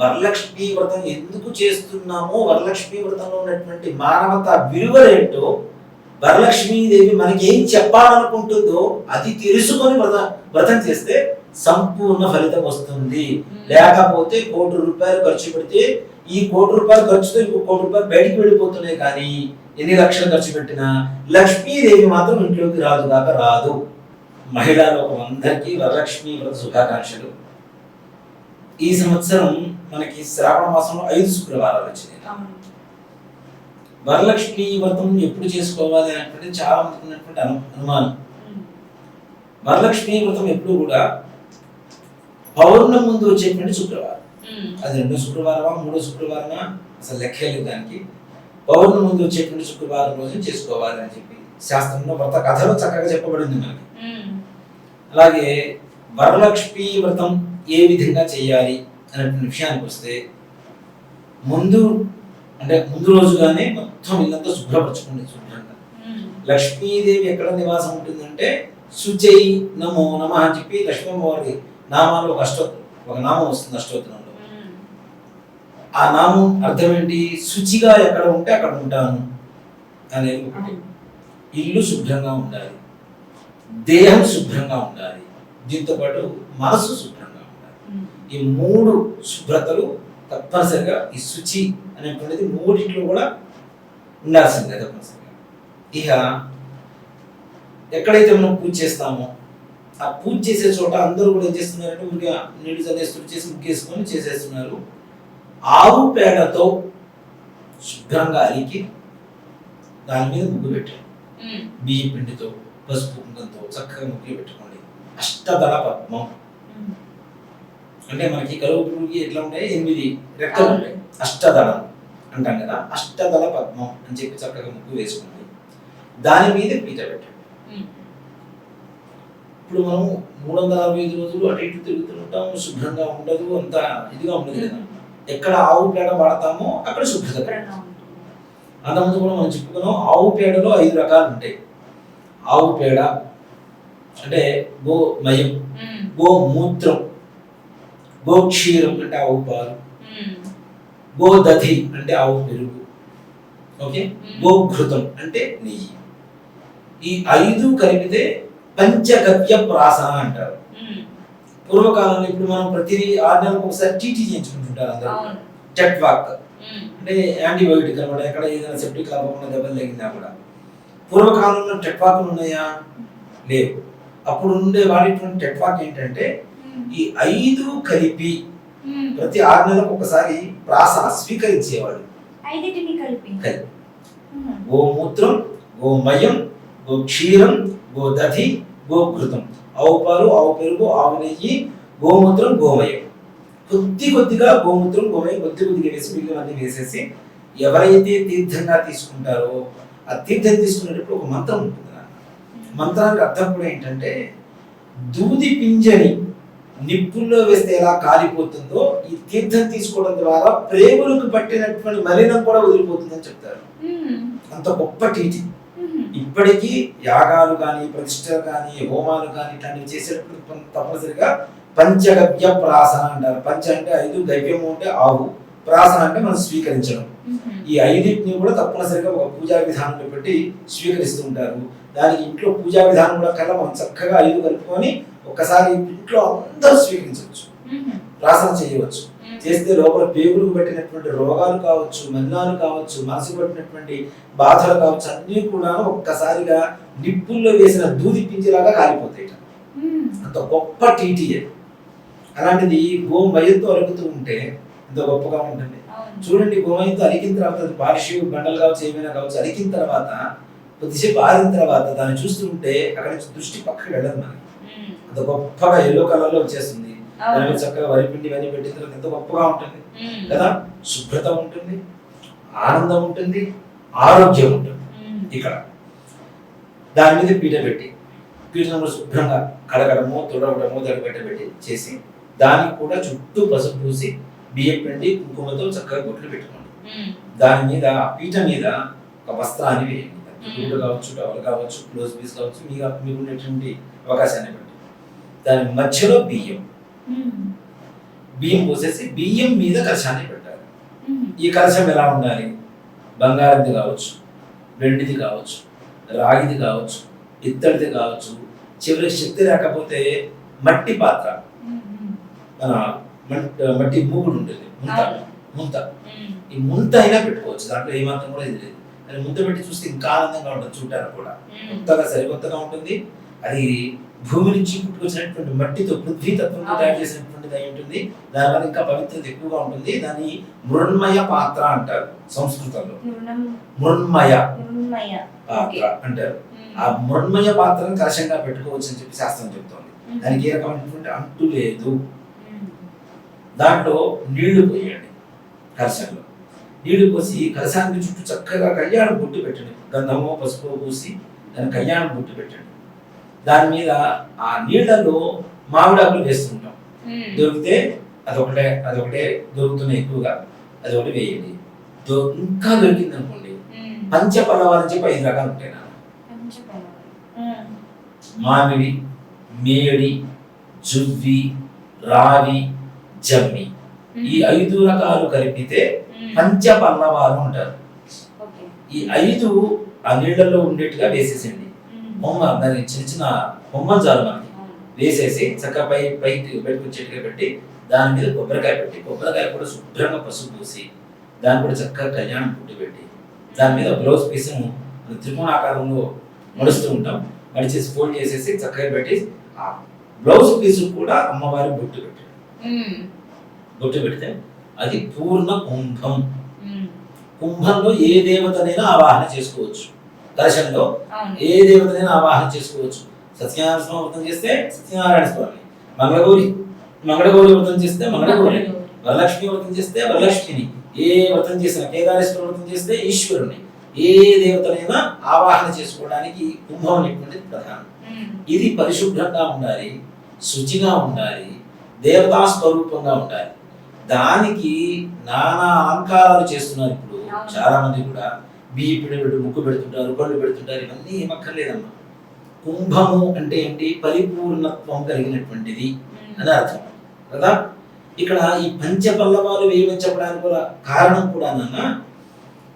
వరలక్ష్మి వ్రతం ఎందుకు చేస్తున్నామో వరలక్ష్మి వ్రతంలో ఉన్నటువంటి మానవత విలువలేంటో వరలక్ష్మీదేవి మనకి ఏం చెప్పాలనుకుంటుందో అది తెలుసుకొని వ్రత వ్రతం చేస్తే సంపూర్ణ ఫలితం వస్తుంది. లేకపోతే కోటి రూపాయలు ఖర్చు పెడితే ఈ కోటి రూపాయలు ఖర్చుతో ఇంకో కోటి రూపాయలు బయటికి వెళ్ళిపోతున్నాయి కానీ ఎన్ని లక్షలు ఖర్చు పెట్టినా లక్ష్మీదేవి మాత్రం ఇంట్లోకి రాదు కాక రాదు. మహిళా లోకం అందరికీ వరలక్ష్మి వ్రత శుభాకాంక్షలు. ఈ సంవత్సరం మనకి శ్రావణ మాసంలో ఐదు శుక్రవారాలు వచ్చినాయి అవును. వరలక్ష్మి వ్రతం ఎప్పుడు చేసుకోవాలి అనేటువంటి చాలా మందికి ఉన్నటువంటి అను అనుమానం. వరలక్ష్మి వ్రతం ఎప్పుడు కూడా పౌర్ణమి ముందు వచ్చేటువంటి శుక్రవారం. అది రెండో శుక్రవారమా మూడో శుక్రవారమా అసలు లెక్కే లేదు దానికి పౌర్ణమి ముందు వచ్చేటువంటి శుక్రవారం రోజు చేసుకోవాలి అని చెప్పి శాస్త్రంలో వ్రత కథలో చక్కగా చెప్పబడింది మనకి. అలాగే వరలక్ష్మి వ్రతం ఏ విధంగా చేయాలి అనేటువంటి విషయానికి వస్తే ముందు అంటే ముందు రోజుగానే మొత్తం ఇల్లంతా శుభ్రపరచుకోండి శుభ్రంగా ఉమ్. లక్ష్మీదేవి ఎక్కడ నివాసం ఉంటుందంటే శుచై నమో నమ అని చెప్పి లక్ష్మీవారి నామాలు ఒక ఒక నామం వస్తుంది అష్టోత్తరంలో. ఆ నామం అర్థం ఏంటి శుచిగా ఎక్కడ ఉంటే అక్కడ ఉంటాను అనేది ఒకటి. ఇల్లు శుభ్రంగా ఉండాలి దేహం శుభ్రంగా ఉండాలి దీంతో పాటు మనసు శుభ్రంగా. ఈ మూడు శుభ్రతలు తప్పనిసరిగా ఈ శుచి అనేటువంటిది మూడింట్లో కూడా ఉండాల్సిందే తప్పనిసరిగా. ఇక ఎక్కడైతే మనం పూజ చేస్తామో ఆ పూజ చేసే చోట అందరూ కూడా ఏం చేస్తున్నారంటే ఊరిగా నీళ్ళు చల్లేస్తూ చేసి ముక్కేసుకొని చేసేస్తున్నారు. ఆవు పేడతో శుభ్రంగా అలికి దాని మీద ముగ్గు పెట్టారు. బియ్యం పిండితో పసుపు కుంకంతో చక్కగా ముగ్గులు పెట్టుకోండి. అష్టదళ పద్మం. అంటే మనకి కలువు పురుగుకి ఎట్లా ఉంటాయి? ఎనిమిది రెక్కలు ఉంటాయి. అష్టదళం అంటాం కదా. అష్టదళ పద్మం అని చెప్పి చక్కగా ముగ్గు వేసుకోండి దాని మీద పీట పెట్టండి. ఇప్పుడు మనం మూడు వందల అరవై ఐదు రోజులు అటు ఇటు తిరుగుతుంటాం శుభ్రంగా ఉండదు. అంత ఇదిగా ఉండదు కదా. ఎక్కడ ఆవు పేడ వాడతామో అక్కడ శుభ్రత. అంతకుముందు కూడా మనం చెప్పుకున్నాం ఆవు పేడలో ఐదు రకాలు ఉంటాయి. ఆవు పేడ అంటే గో మయం. గో మూత్రం గో క్షీరం అంటే ఆవు పాలు. ఉమ్. గో దధి అంటే ఆవు పెరుగు. ఓకే? గోఘృతం అంటే నెయ్యి. ఈ ఐదు కలిపితే పంచగవ్య ప్రాసన అంటారు. పూర్వకాలంలో ఇప్పుడు మనం ప్రతి ఆరు నెలలకు ఒకసారి టీటీ చేయించుకుంటుంటారు అందరూ. TET walk. అంటే యాంటీబయోటిక్ అనమాట. ఎక్కడ ఏదైనా సెప్టిక్ అవ్వకుండా దెబ్బలు తగిలినా కూడా. పూర్వకాలంలో టెట్వాకులు ఉన్నాయా? లేవు. అప్పుడు ఉండే వాడేటువంటి టెట్వాక్ ఏంటంటే. ఈ ఐదు కలిపి. ప్రతి ఆరు నెలలకు ఒకసారి ప్రాస స్వీకరించేవాడు కలిపి. గోమూత్రం గోమయం గోక్షీరం గోదధి గోఘృతం ఆవు పాలు ఆవు పెరుగు ఆవు నెయ్యి గోమూత్రం గోమయం కొద్ది కొద్దిగా గోమూత్రం గోమయం కొద్ది కొద్దిగా వేసి మిగిలినవన్నీ వేసేసి ఎవరైతే తీర్థంగా తీసుకుంటారో ఆ తీర్థం తీసుకునేటప్పుడు ఒక మంత్రం ఉంటుంది. మంత్రానికి అర్థం కూడా ఏంటంటే దూది పింజని నిప్పుల్లో వేస్తే ఎలా కాలిపోతుందో ఈ తీర్థం తీసుకోవడం ద్వారా ప్రేగులకు పట్టినటువంటి మలినం కూడా వదిలిపోతుందని చెప్తారు. ఉమ్. అంత గొప్ప టీచింగ్. ఉమ్. ఇప్పటికీ యాగాలు కానీ ప్రతిష్టలు కానీ హోమాలు కానీ ఇట్లాంటివి చేసేటప్పుడు తప్పనిసరిగా పంచగవ్య ప్రాసన అంటారు. పంచ అంటే ఐదు గవ్యము అంటే ఆవు. ప్రాసన అంటే మనం స్వీకరించడం. ఉమ్. ఈ ఐదింటిని కూడా తప్పనిసరిగా ఒక పూజా విధానంలో పెట్టి స్వీకరిస్తూ ఉంటారు. దానికి ఇంట్లో పూజా విధానం కూడా కల్లా మనం చక్కగా ఐదు కలుపుకొని ఒక్కసారి ఇంట్లో అందరూ స్వీకరించవచ్చు. ప్రాసన చేయవచ్చు. చేస్తే లోపల పేగులకు పెట్టినటువంటి రోగాలు కావచ్చు మలినాలు కావచ్చు మనసు పట్టినటువంటి బాధలు కావచ్చు అన్నీ కూడా ఒక్కసారిగా నిప్పుల్లో వేసిన దూది పింజిలాగా కాలిపోతాయి. అంత గొప్ప టీటీఏ అలాంటిది గోమయంతో అలుగుతూ ఉంటే ఎంత గొప్పగా ఉంటుంది. చూడండి గోమయంతో అలికిన తర్వాత పారిషి బండలు కావచ్చు ఏమైనా కావచ్చు అలికిన తర్వాత కొద్దిసేపు ఆరిన తర్వాత దాన్ని చూస్తుంటే అక్కడ నుంచి దృష్టి పక్కకి వెళ్ళదు మనకి. అంత గొప్పగా ఎల్లో కలర్లో వచ్చేస్తుంది దాని. చక్కగా వరిపిండి ఇవన్నీ పెట్టిన తర్వాత ఎంత గొప్పగా ఉంటుంది. కదా శుభ్రత ఉంటుంది ఆనందం ఉంటుంది ఆరోగ్యం ఉంటుంది. ఇక్కడ దాని మీద పీట పెట్టి పీటను శుభ్రంగా కడగడము తుడవడము తడిపెట్టబెట్టి చేసి దానికి కూడా చుట్టూ పసుపు పూసి బియ్యం పిండి కుంకుమతో చక్కగా బొట్లు పెట్టుకోండి. దాని మీద ఆ పీట మీద ఒక వస్త్రాన్ని వేయండి గుడ్డు కావచ్చు టవల్ కావచ్చు క్లోజ్ పీస్ కావచ్చు మీకు ఉండేటువంటి అవకాశాన్ని బట్టి దాని మధ్యలో బియ్యం. బియ్యం పోసేసి బియ్యం మీద కలశాన్ని పెట్టాలి. ఈ కలశం ఎలా ఉండాలి బంగారంది కావచ్చు వెండిది కావచ్చు రాగిది కావచ్చు ఇత్తడిది కావచ్చు చివరికి శక్తి లేకపోతే మట్టి పాత్ర. మన మట్- మట్టి మూగుడు ఉంటుంది ముంత. ముంత. ఈ ముంత అయినా పెట్టుకోవచ్చు దాంట్లో ఏమాత్రం కూడా ఇది లేదు కానీ ముంత పెట్టి చూస్తే ఇంకా ఆనందంగా ఉంటుంది చూడటానికి కూడా. కొత్తగా సరికొత్తగా ఉంటుంది అది భూమి నుంచి పుట్టుకొచ్చినటువంటి మట్టితో పృథ్వీ తత్వంతో అవును. తయారు చేసినటువంటిది అయి ఉంటుంది దానివల్ల ఇంకా పవిత్రత ఎక్కువగా ఉంటుంది దాన్ని మృణ్మయ పాత్ర అంటారు సంస్కృతంలో మృణ్మయ. పాత్ర అంటారు. ఆ మృణ్మయ పాత్రను కలశంగా పెట్టుకోవచ్చు అని చెప్పి శాస్త్రం చెప్తోంది. దానికి ఏ రకమైనటువంటి అంటు లేదు. దాంట్లో నీళ్ళు పోయండి కలశంలో నీళ్ళు పోసి కలశానికి చుట్టూ చక్కగా కళ్యాణం బుట్టు పెట్టండి గంధమో పసుపు పూసి దాని కళ్యాణం బుట్టు పెట్టండి దాని మీద ఆ నీళ్ళలో మామిడాకులు వేస్తుంటాం. దొరికితే అదొకటే అదొకటే దొరుకుతున్నాయి ఎక్కువగా అది ఒకటి వేయండి ఇంకా దొరికింది అనుకోండి. పంచపల్లవాలని చెప్పి ఐదు రకాలు ఉంటాయి నాన్న. మామిడి మేడి జువ్వి రావి జమ్మి. ఈ ఐదు రకాలు కలిపితే. పంచపల్లవాలు అంటారు ఓకే. ఈ ఐదు ఆ నీళ్ళల్లో ఉండేట్టుగా వేసేసండి. బొమ్మ దాని చిన్న చిన్న బొమ్మలు చాలు మనకి. వేసేసి చక్కగా పై పైకి పెట్టుకొచ్చేట్టుగా పెట్టి దాని మీద కొబ్బరికాయ పెట్టి కొబ్బరికాయ కూడా శుభ్రంగా పసుపు పూసి దాన్ని కూడా చక్కగా కళ్యాణం పుట్టి పెట్టి దాని మీద బ్లౌజ్ పీస్ను త్రికోణాకారంలో మడుస్తూ ఉంటాం మడిచేసి ఫోల్డ్ చేసేసి చక్కగా పెట్టి ఆ బ్లౌజ్ పీస్ కూడా అమ్మవారి బొట్టు పెట్టి. బొట్టు పెడితే అది పూర్ణ కుంభం. కుంభంలో ఏ దేవతనైనా ఆవాహన చేసుకోవచ్చు కలశంలో. ఏ దేవతనైనా ఆవాహన చేసుకోవచ్చు సత్యనారాయణ స్వామి వ్రతం చేస్తే సత్యనారాయణ స్వామి మంగళగౌరి మంగళగౌరి వ్రతం చేస్తే మంగళగౌరి వరలక్ష్మి వ్రతం చేస్తే వరలక్ష్మిని ఏ వ్రతం చేసినా కేదారేశ్వర వ్రతం చేస్తే ఈశ్వరుని ఏ దేవతనైనా ఆవాహన చేసుకోవడానికి కుంభం అనేటువంటిది ప్రధానం. ఇది పరిశుభ్రంగా ఉండాలి శుచిగా ఉండాలి దేవతా స్వరూపంగా ఉండాలి దానికి నానా అలంకారాలు చేస్తున్నారు ఇప్పుడు. చాలా మంది కూడా బియ్య పిండి పెట్టి ముక్కు పెడుతుంటారు కళ్ళు పెడుతుంటారు ఇవన్నీ ఏమక్కర్లేదమ్మా కుంభము అంటే ఏంటి పరిపూర్ణత్వం కలిగినటువంటిది. అని అర్థం కదా ఇక్కడ ఈ పంచపల్లవాలు వేయమని చెప్పడానికి కూడా కారణం కూడా నాన్న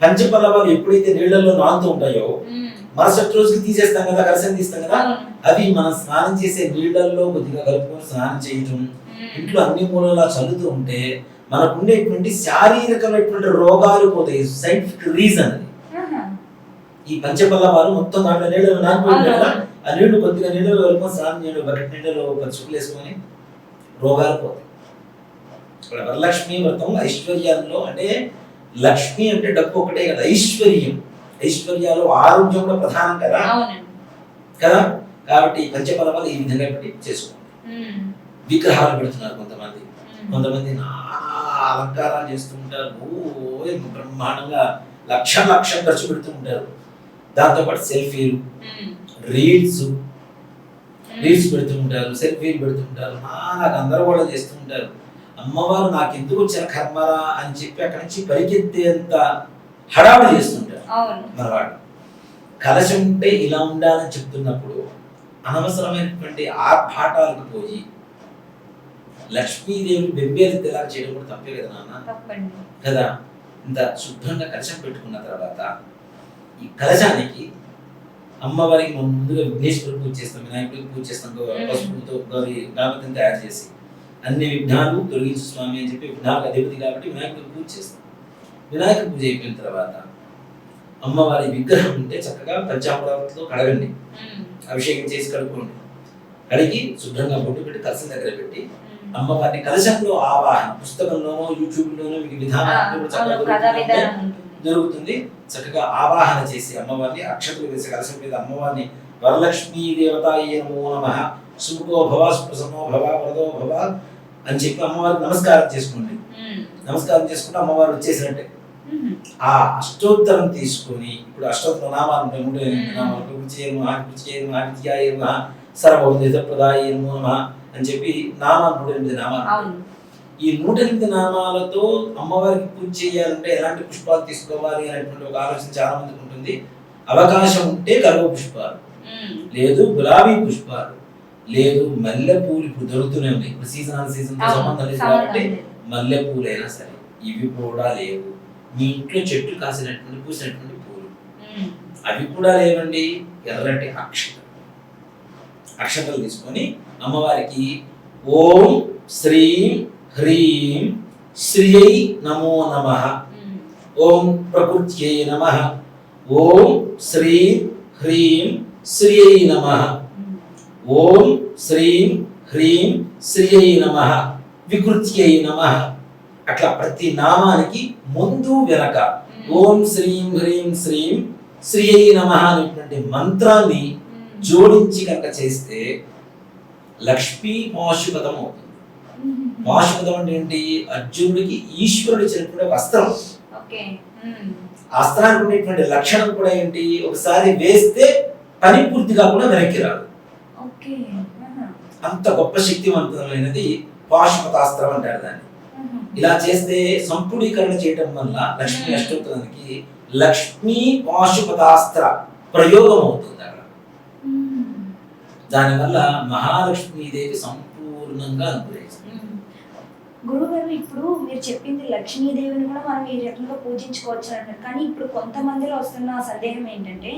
పంచపల్లవాలు ఎప్పుడైతే నీళ్ళల్లో నానుతూ ఉంటాయో. మరుసటి రోజుకి తీసేస్తాం కదా కలసం తీస్తాం కదా. అవి మనం స్నానం చేసే నీళ్ళల్లో కొద్దిగా కలుపుకొని స్నానం చేయటం. ఇంట్లో అన్ని మూలలా చల్లుతూ ఉంటే మనకు ఉండేటువంటి శారీరకమైనటువంటి రోగాలు పోతాయి సైంటిఫిక్ రీజన్. ఈ పంచపల్లవాలు మొత్తం దాంట్లో నీళ్ళు నానిపోయి ఉంటాయి కదా అవును. ఆ నీళ్ళు కొద్దిగా నీళ్ళలో కలుపుకొని స్నానం చేయడం బకెట్ నీళ్ళలో ఒక చుక్కులు వేసుకొని రోగాలు పోతాయి. ఇక్కడ వరలక్ష్మి వ్రతం ఐశ్వర్యాల్లో అంటే లక్ష్మి అంటే డబ్బు ఒకటే కదా ఐశ్వర్యం. ఐశ్వర్యాలు ఆరోగ్యం కూడా ప్రధానం కదా. కదా? కాబట్టి ఈ పంచపలవాలు ఈ విధంగా పెట్టి చేసుకోండి. విగ్రహాలు పెడుతున్నారు కొంతమంది. కొంతమంది నానా అలంకారాలు చేస్తూ ఉంటారు. ఓ బ్రహ్మాండంగా లక్ష లక్షం ఖర్చు పెడుతూ ఉంటారు. దాంతోపాటు సెల్ఫీలు. రీల్స్. రీల్స్ పెడుతూ ఉంటారు సెల్ఫీలు పెడుతూ ఉంటారు. నానా గందరగోళం చేస్తూ ఉంటారు. అమ్మవారు నాకు ఎందుకు వచ్చిన కర్మరా అని చెప్పి అక్కడి నుంచి పరిగెత్తేంత హడావుడి చేస్తుంటారు మనవాడు కలశం ఉంటే ఇలా ఉండాలని చెప్తున్నప్పుడు అనవసరమైనటువంటి ఆర్భాటాలకు పోయి లక్ష్మీదేవి బెంబేలు ఎలా చేయడం కూడా తప్పే కదా నాన్న? కదా? ఇంత శుభ్రంగా కలశం పెట్టుకున్న తర్వాత ఈ కలశానికి అమ్మవారికి మనం ముందుగా విఘ్నేశ్వరుడు పూజ చేస్తాం వినాయకుడికి పూజ చేస్తాం. పసుపుతో గౌరి గణపతిని తయారు చేసి అన్ని విఘ్నాలు తొలగించు స్వామి అని చెప్పి విఘ్నాలకు అధిపతి కాబట్టి వినాయకుడికి పూజ చేస్తాం వినాయక పూజ అయిపోయిన తర్వాత అమ్మవారి విగ్రహం ఉంటే చక్కగా పంచామృతంతో కడగండి. అభిషేకం చేసి కడుక్కోండి కడిగి శుభ్రంగా బొట్టు పెట్టి కలసం దగ్గర పెట్టి. అమ్మవారిని కలశంలో ఆవాహన పుస్తకంలోనో యూట్యూబ్లోనో మీకు ఆ, విధానం జరుగుతుంది. చక్కగా ఆవాహన చేసి అమ్మవారిని అక్షతలు వేసి కలశం మీద అమ్మవారిని వరలక్ష్మీ దేవతాయ నమో నమ. సుముఖో భవ సుప్రసన్నో భవ వరదో భవ అని చెప్పి అమ్మవారికి నమస్కారం చేసుకోండి. నమస్కారం చేసుకుంటే అమ్మవారు వచ్చేసినట్టే. ఆ అష్టోత్తరం తీసుకొని ఇప్పుడు అష్టోత్తర నామాలు ఎనిమిది నామాలు. నమ ప్రదాయ నమో నమ అని చెప్పి నామాలు ఎనిమిది నామాలు. ఈ నూట ఎనిమిది నామాలతో అమ్మవారికి పూజ చేయాలంటే ఎలాంటి పుష్పాలు తీసుకోవాలి అనేటువంటి ఒక ఆలోచన చాలా మందికి ఉంటుంది. అవకాశం ఉంటే కలువ పుష్పాలు. లేదు గులాబీ పుష్పాలు. లేదు మల్లె పూలు ఇప్పుడు దొరుకుతూనే ఉన్నాయి. ఇప్పుడు సీజన్ సీజన్తో అవును, సంబంధం లేదు కాబట్టి లేదు. మల్లె పూలైనా సరే ఇవి కూడా లేవు. మీ ఇంట్లో చెట్టు కాసినటువంటి పూసినటువంటి పూలు. అవి కూడా లేవండి. ఎర్రటి అక్షతలు అక్షతలు తీసుకొని అమ్మవారికి ఓం శ్రీం హ్రీం శ్రీయై నమో నమః ఓం ప్రకృత్యై నమ ఓం శ్రీం హ్రీం శ్రీయై నమ ఓం శ్రీం హ్రీం శ్రీయై నమ వికృత్యై నమ అట్లా ప్రతి నామానికి ముందు వెనక ఓం శ్రీం హ్రీం శ్రీం శ్రీయై నమ అనేటువంటి మంత్రాన్ని జోడించి కనుక చేస్తే లక్ష్మీ పాశుపతం అవుతుంది ఉమ్. పాశుపతం అంటే ఏంటి అర్జునుడికి ఈశ్వరుడు ఉమ్. ఆ అస్త్రానికి ఉండేటువంటి లక్షణం కూడా ఏంటి ఒకసారి వేస్తే పని పూర్తిగా కూడా వెనక్కి రాదు. అంత గొప్ప శక్తివంతమైనది పాశుపతాస్త్రం అంటారు దాన్ని. ఇలా చేస్తే సంపుడీకరణ చేయటం వల్ల లక్ష్మీ. అష్టోత్తరానికి లక్ష్మీ పాశుపతాస్త్ర ప్రయోగం అవుతుంది అక్కడ. దానివల్ల మహాలక్ష్మీదేవి సంపూర్ణంగా అనుగ్రహిస్తుంది గురుగారు ఇప్పుడు మీరు చెప్పింది లక్ష్మీదేవిని కూడా మనం ఈ రకంగా పూజించుకోవచ్చు అంటారు కానీ ఇప్పుడు కొంతమందిలో వస్తున్న సందేహం ఏంటంటే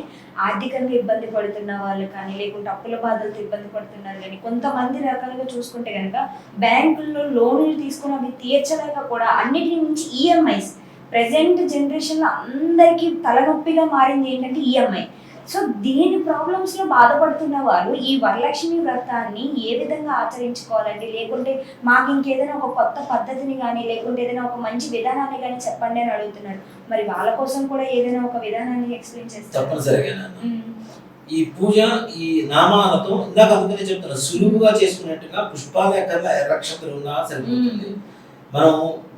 ఆర్థికంగా ఇబ్బంది పడుతున్న వాళ్ళు కానీ లేకుంటే అప్పుల బాధలతో ఇబ్బంది పడుతున్నారు కానీ కొంతమంది రకాలుగా చూసుకుంటే కనుక బ్యాంకుల్లో లోన్లు తీసుకుని అవి తీర్చలేక కూడా అన్నిటి నుంచి ఈఎంఐస్ ప్రజెంట్ జనరేషన్లో అందరికీ తలనొప్పిగా మారింది ఏంటంటే ఈఎంఐ. సో దీని ప్రాబ్లమ్స్లో బాధపడుతున్న వారు ఈ వరలక్ష్మి వ్రతాన్ని ఏ విధంగా ఆచరించుకోవాలండి? లేకుంటే మాకు ఇంకేదైనా ఒక కొత్త పద్ధతిని కానీ లేకుంటే ఏదైనా ఒక మంచి విధానాన్ని కానీ చెప్పండి అని అడుగుతున్నారు. మరి వాళ్ళ కోసం కూడా ఏదైనా ఒక విధానాన్ని ఎక్స్ప్లెయిన్ చేస్తారు? తప్పనిసరిగా. ఈ పూజ ఈ నామాలతో ఇందాక అందుకనే చెప్తున్నా సులువుగా చేసుకున్నట్టుగా పుష్పాల ఎక్కర్లా ఎర్రక్షతలు ఉన్నా సరిపోతుంది. మనం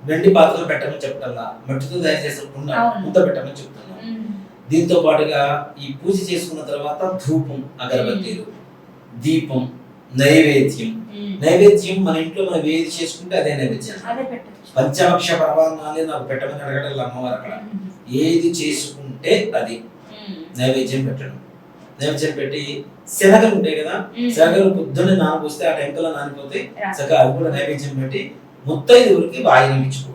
వెండి పాత్రలు పెట్టమని చెప్పటల్లా మట్టితో తయారు చేసిన కుండ. ముద్ద పెట్టమని చెప్తున్నాం దీంతో పాటుగా ఈ పూజ చేసుకున్న తర్వాత ధూపం అగరబత్తీలు దీపం నైవేద్యం. నైవేద్యం మన ఇంట్లో మనం ఏది చేసుకుంటే అదే నైవేద్యం. పంచాక్ష పరమాన్నాలే నాకు పెట్టమని అడగడం అమ్మవారు అక్కడ. ఏది చేసుకుంటే అది. నైవేద్యం పెట్టడం. నైవేద్యం పెట్టి శనగలు ఉంటాయి కదా శనగలు పొద్దున్నే నానబోస్తే ఆ టెంకలో నానిపోతే చక్కగా అది కూడా నైవేద్యం పెట్టి ముత్తైదుగురికి వాయినం ఇచ్చుకోవడం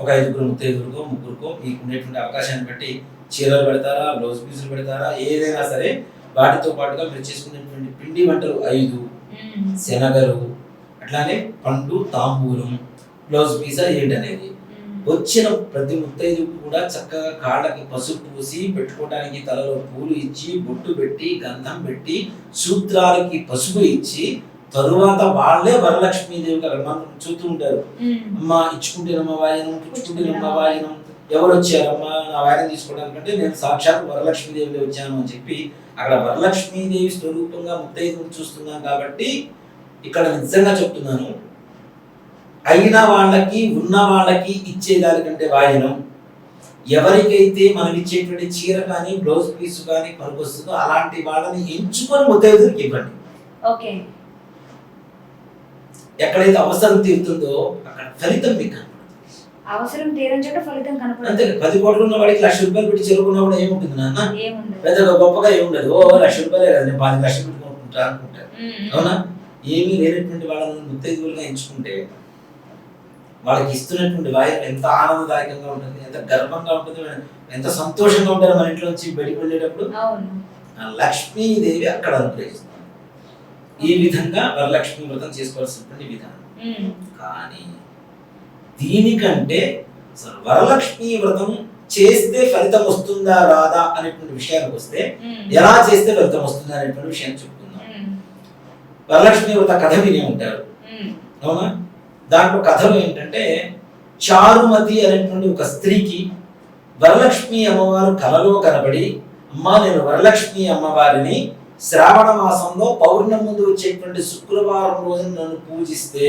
ఒక ఐదుగురు ముత్తైదుగురికో ముగ్గురుకో మీకు ఉండేటువంటి అవకాశాన్ని బట్టి చీరలు పెడతారా బ్లౌజ్ పీసులు పెడతారా ఏదైనా సరే వాటితో పాటుగా మీరు చేసుకునేటువంటి పిండి వంటలు ఐదు శనగలు అట్లానే పండు తాంబూలం బ్లౌజ్ పీసా ఏంటనేది వచ్చిన ప్రతి ముత్తైదు కూడా చక్కగా కాళ్ళకి పసుపు పూసి పెట్టుకోవడానికి తలలో పూలు ఇచ్చి బొట్టు పెట్టి గంధం పెట్టి సూత్రాలకి పసుపు ఇచ్చి తరువాత వాళ్ళే వరలక్ష్మీదేవికి అక్కడ మనం చూస్తూ ఉంటారు. అమ్మ ఇచ్చుకుంటేనమ్మ వాయనం పుచ్చుకుంటేనమ్మ వాయనం ఎవరు వచ్చారమ్మా నా వాయనం తీసుకోవడానికి అంటే నేను సాక్షాత్ వరలక్ష్మీదేవి వచ్చాను అని చెప్పి అక్కడ వరలక్ష్మీదేవి స్వరూపంగా ముత్తైదుని చూస్తున్నాం కాబట్టి ఇక్కడ నిజంగా చెప్తున్నాను. అయిన వాళ్ళకి ఉన్న వాళ్ళకి ఇచ్చేదానికంటే వాయనం ఎవరికైతే మనం ఇచ్చేటువంటి చీర కానీ బ్లౌజ్ పీస్ కానీ పనికొస్తుందో అలాంటి వాళ్ళని ఎంచుకొని ముత్తైదుకి ఇవ్వండి. ఓకే. ఎక్కడైతే అవసరం తీరుతుందో అక్కడ ఫలితం మీకు. అవసరం తీరని చోట ఫలితం అంతే కనపడదు పది కోట్లు ఉన్న వాడికి లక్ష రూపాయలు పెట్టి చెరుకున్నా కూడా ఏముంటుంది నాన్న? పెద్దగా గొప్పగా ఏముండదు. ఓ లక్ష రూపాయలే కదా నేను పది లక్షలు పెట్టుకుంటా అనుకుంటారు ఉమ్. అవునా? ఏమీ లేనటువంటి వాళ్ళని ముత్తైదువులుగా ఎంచుకుంటే వాళ్ళకి ఇస్తున్నటువంటి వాయువు ఎంత ఆనందదాయకంగా ఉంటుంది ఎంత గర్వంగా ఉంటుంది ఎంత సంతోషంగా ఉంటారో మన ఇంట్లో నుంచి బయటికి వెళ్ళేటప్పుడు? లక్ష్మీదేవి అక్కడ అనుగ్రహిస్తుంది. ఈ విధంగా వరలక్ష్మి వ్రతం చేసుకోవాల్సినటువంటి విధానం. కానీ దీనికంటే అసలు వరలక్ష్మి వ్రతం చేస్తే ఫలితం వస్తుందా రాదా అనేటువంటి విషయానికి వస్తే. ఎలా చేస్తే ఫలితం వస్తుందా అనేటువంటి విషయాన్ని చెప్తున్నాం. వరలక్ష్మి వ్రత కథ వినే ఉంటారు. అవునా దాంట్లో కథలో ఏంటంటే చారుమతి అనేటువంటి ఒక స్త్రీకి వరలక్ష్మి అమ్మవారు కలలో కనబడి అమ్మా నేను వరలక్ష్మి అమ్మవారిని శ్రావణ మాసంలో పౌర్ణమి ముందు వచ్చేటువంటి శుక్రవారం రోజున నన్ను పూజిస్తే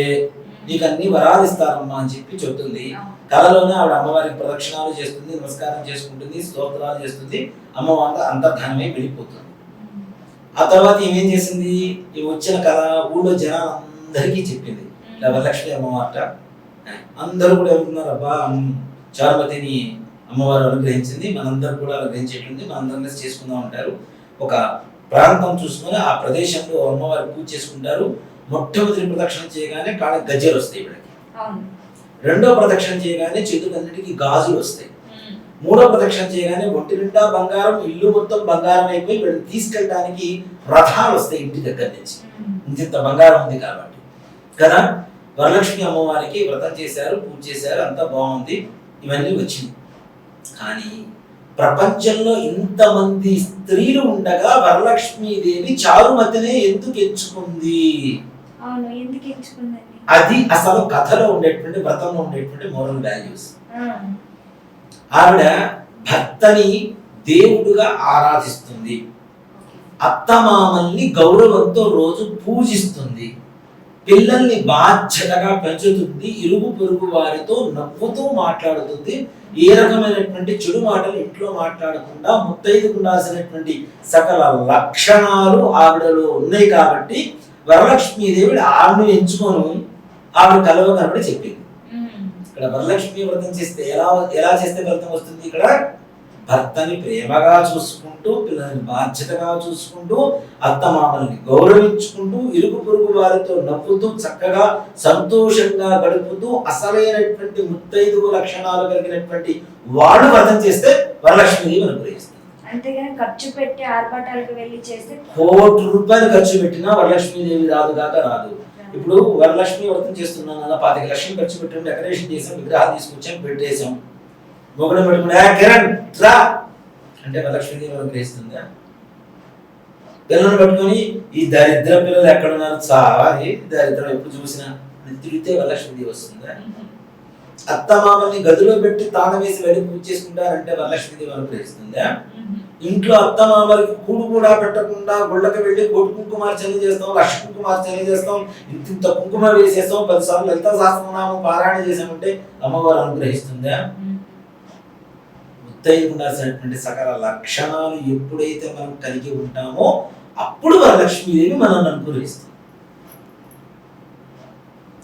నీకు అన్ని వరాలు ఇస్తారమ్మా అని చెప్పి చెబుతుంది కళలోనే ఆవిడ అమ్మవారికి ప్రదక్షిణాలు చేస్తుంది నమస్కారం చేసుకుంటుంది స్తోత్రాలు చేస్తుంది. అమ్మవారి అంతర్ధానమై వెళ్ళిపోతుంది. ఆ తర్వాత ఏమేం చేసింది? ఈ వచ్చిన కళ ఊళ్ళో జనాలందరికీ చెప్పింది. ఇలా వరలక్ష్మి అమ్మవారట అందరూ కూడా ఏమంటున్నారు అబ్బా చారుమతిని అమ్మవారు అనుగ్రహించింది మనందరూ కూడా అనుగ్రహించేటుంది మనందరం చేసుకుందాం అంటారు. ఒక ప్రాంతం చూసుకొని ఆ ప్రదేశంలో అమ్మవారి పూజ చేసుకుంటారు. మొట్టమొదటి ప్రదక్షిణ చేయగానే కాళ్ళ గజ్జలు వస్తాయి వీళ్ళకి అవును. రెండో ప్రదక్షిణ చేయగానే చేతులన్నిటికీ గాజులు వస్తాయి. మూడో ప్రదక్షిణ చేయగానే ఒంటి నిండా బంగారం ఇల్లు మొత్తం బంగారం అయిపోయి వీళ్ళని తీసుకెళ్ళడానికి రథాలు వస్తాయి ఇంటి దగ్గర నుంచి. ఇంత బంగారం ఉంది కాబట్టి. కదా? వరలక్ష్మి అమ్మవారికి వ్రతం చేశారు పూజ చేశారు అంతా బాగుంది. ఇవన్నీ వచ్చింది. కానీ ప్రపంచంలో ఇంతమంది స్త్రీలు ఉండగా వరలక్ష్మీదేవి ఎందుకు ఎంచుకుంది అవును ఎందుకు ఎంచుకుందండి అది అసలు కథలో ఉండేటువంటి వ్రతంలో ఉండేటువంటి మోరల్ వాల్యూస్. ఆవిడ భర్తని దేవుడుగా ఆరాధిస్తుంది. అత్తమామల్ని గౌరవంతో రోజు పూజిస్తుంది. పిల్లల్ని బాధ్యతగా పెంచుతుంది. ఇరుగు పొరుగు వారితో నవ్వుతూ మాట్లాడుతుంది. ఏ రకమైనటువంటి చెడు మాటలు ఇంట్లో మాట్లాడకుండా ముత్తైదుకు ఉండాల్సినటువంటి సకల లక్షణాలు ఆవిడలో ఉన్నాయి కాబట్టి వరలక్ష్మీదేవి ఆవిడను ఎంచుకొని ఆవిడ కలవ కనబడి చెప్పింది. ఇక్కడ వరలక్ష్మి వ్రతం చేస్తే ఎలా ఎలా చేస్తే ఫలితం వస్తుంది? ఇక్కడ భర్తని ప్రేమగా చూసుకుంటూ పిల్లల్ని బాధ్యతగా చూసుకుంటూ అత్తమామల్ని గౌరవించుకుంటూ ఇరుగు పొరుగు వారితో నవ్వుతూ చక్కగా సంతోషంగా గడుపుతూ అసలైనటువంటి ముత్తైదువు లక్షణాలు కలిగినటువంటి వాడు వ్రతం చేస్తే వరలక్ష్మిదేవి అనుగ్రహిస్తుంది అంతేగాని ఖర్చు పెట్టి ఆర్భాటాలకు వెళ్ళి చేస్తే కోటి రూపాయలు ఖర్చు పెట్టినా వరలక్ష్మీదేవి రాదు కాక రాదు. ఇప్పుడు వరలక్ష్మి వ్రతం చేస్తున్నాం కదా పాతిక లక్షలు ఖర్చు పెట్టాం డెకరేషన్ చేసాం విగ్రహాలు తీసుకొచ్చాం పెట్టేసాం మొగడం పెట్టుకున్నా కిరణ్ రా! అంటే వరలక్ష్మీదేవి అనుగ్రహిస్తుందా పిల్లలు పట్టుకొని ఈ దరిద్ర పిల్లలు ఎక్కడ ఉన్నారు చాలా దరిద్రం ఎప్పుడు చూసినా? అని తిరిగితే వరలక్ష్మీదేవి వస్తుందా? అత్త మామల్ని గదిలో పెట్టి తాళం వేసి వెళ్ళి పూజ చేసుకుంటారంటే వరలక్ష్మీదేవి అనుగ్రహిస్తుందా ఇంట్లో అత్తమామలకి కూడు కూడా పెట్టకుండా గుళ్ళకి వెళ్ళి కోటి కుంకుమార్చన చేస్తాం లక్ష కుంకుమార్చన చేస్తాం ఇంత ఇంత కుంకుమ వేసేస్తాం పదిసార్లు లలిత సహస్రనామం పారాయణ చేసామంటే అమ్మవారు అనుగ్రహిస్తుందా. ముత్తైదు ఉండాల్సినటువంటి సకల లక్షణాలు ఎప్పుడైతే మనం కలిగి ఉంటామో అప్పుడు వరలక్ష్మీదేవి మనల్ని అనుగ్రహిస్తుంది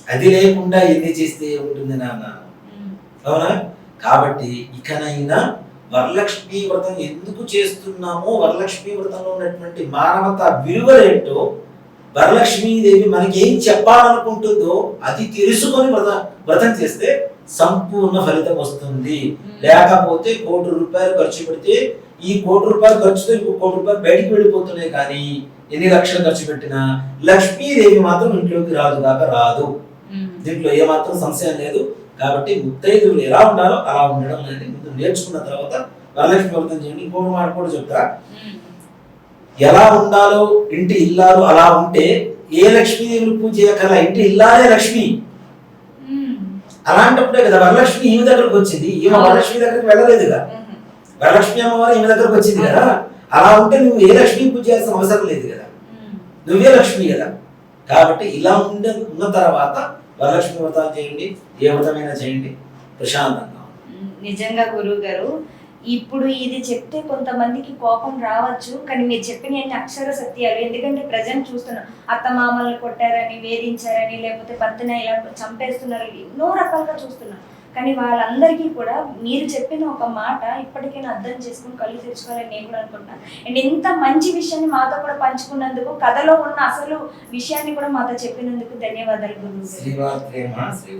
అది లేకుండా ఎన్ని చేస్తే ఉంటుంది నాన్న. అవునా కాబట్టి ఇకనైనా వరలక్ష్మి వ్రతం ఎందుకు చేస్తున్నామో వరలక్ష్మి వ్రతంలో ఉన్నటువంటి మానవత విలువలేంటో వరలక్ష్మీదేవి మనకి ఏం చెప్పాలనుకుంటుందో అది తెలుసుకొని వ్రత వ్రతం చేస్తే సంపూర్ణ ఫలితం వస్తుంది. లేకపోతే కోటి రూపాయలు ఖర్చు పెడితే ఈ కోటి రూపాయలు ఖర్చుతో ఇంకో కోటి రూపాయలు బయటికి వెళ్ళిపోతున్నాయి కానీ ఎన్ని లక్షలు ఖర్చు పెట్టినా లక్ష్మీదేవి మాత్రం ఇంట్లోకి రాదు కాక రాదు. దీంట్లో ఏమాత్రం సంశయం లేదు. కాబట్టి ముత్తైదువులు ఎలా ఉండాలో అలా ఉండడం అనేది ముందు నేర్చుకున్న తర్వాత వరలక్ష్మి వ్రతం చేయండి. ఇంకొక మాట కూడా చెప్తా. ఎలా ఉండాలో ఇంటి ఇల్లాలు అలా ఉంటే ఏ లక్ష్మీదేవిని పూజ చేయకల్లా ఇంటి ఇల్లాలే లక్ష్మి. అలాంటప్పుడే కదా వరలక్ష్మి ఈమె దగ్గరకు వచ్చింది. ఈమె వరలక్ష్మి దగ్గరికి వెళ్ళలేదుగా ఉమ్. వరలక్ష్మి అమ్మవారు ఈమె దగ్గరకు వచ్చింది కదా. అలా ఉంటే నువ్వు ఏ లక్ష్మి పూజ చేయాల్సిన అవసరం లేదు కదా. నువ్వే లక్ష్మి కదా. కాబట్టి ఇలా ఉండే ఉన్న తర్వాత వరలక్ష్మి వ్రతాలు చేయండి ఏ వ్రతమైనా చేయండి ప్రశాంతంగా నిజంగా గురువు గారు ఇప్పుడు ఇది చెప్తే కొంతమందికి కోపం రావచ్చు కానీ మీరు చెప్పిన అన్ని అక్షర సత్యాలు ఎందుకంటే ప్రజెంట్ చూస్తున్నాం అత్త మామల్ని కొట్టారని వేధించారని లేకపోతే భర్తన ఇలా చంపేస్తున్నారు ఎన్నో రకాలుగా చూస్తున్నాం. కానీ వాళ్ళందరికీ కూడా మీరు చెప్పిన ఒక మాట ఇప్పటికైనా అర్థం చేసుకుని కళ్ళు తెరుచుకోవాలని నేను కూడా అనుకుంటున్నాను. అండ్ ఇంత మంచి విషయాన్ని మాతో కూడా పంచుకున్నందుకు కథలో ఉన్న అసలు విషయాన్ని కూడా మాతో చెప్పినందుకు ధన్యవాదాలు గురువు శ్రీవాత్రేమ శ్రీ